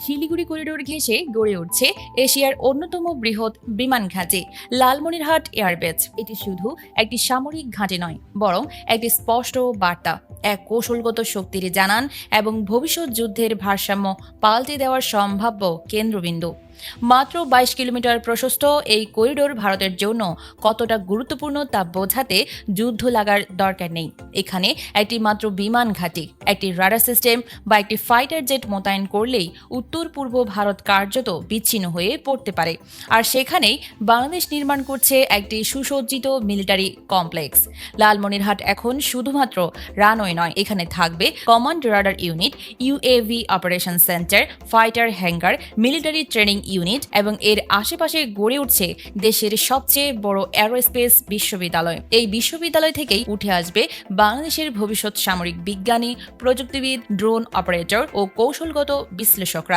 Siliguri corridor ঘেঁষে গড়ে উঠছে এশিয়ার অন্যতম বৃহৎ বিমান ঘাঁটি, লালমনিরহাট এয়ারবেজ এটি শুধু একটি সামরিক ঘাঁটি নয়, বরং একটি স্পষ্ট বার্তা, এক কৌশলগত শক্তির জানান এবং ভবিষ্যৎ যুদ্ধের ভারসাম্য পাল্টে দেওয়ার সম্ভাব্য কেন্দ্রবিন্দু। মাত্র বাইশ কিলোমিটার প্রশস্ত এই করিডোর ভারতের জন্য কতটা গুরুত্বপূর্ণ তা বোঝাতে যুদ্ধ লাগার দরকার নেই। এখানে একটি মাত্র বিমান ঘাঁটি, একটি রাডার সিস্টেম বা একটি ফাইটার জেট মোতায়েন করলেই উত্তর পূর্ব ভারত কার্যত বিচ্ছিন্ন হয়ে পড়তে পারে। আর সেখানেই বাংলাদেশ নির্মাণ করছে একটি সুসজ্জিত মিলিটারি কমপ্লেক্স। লালমনিরহাট এখন শুধুমাত্র রানওয়ে নয়, এখানে থাকবে command radar unit, UAV operation centre, fighter hangar, military training unit এবং এর আশেপাশে গড়ে উঠছে দেশের সবচেয়ে বড় অ্যারোস্পেস বিশ্ববিদ্যালয়। এই বিশ্ববিদ্যালয় থেকেই উঠে আসবে বাংলাদেশের ভবিষ্যৎ সামরিক বিজ্ঞানী, প্রযুক্তিবিদ, ড্রোন অপারেটর ও কৌশলগত বিশ্লেষকরা।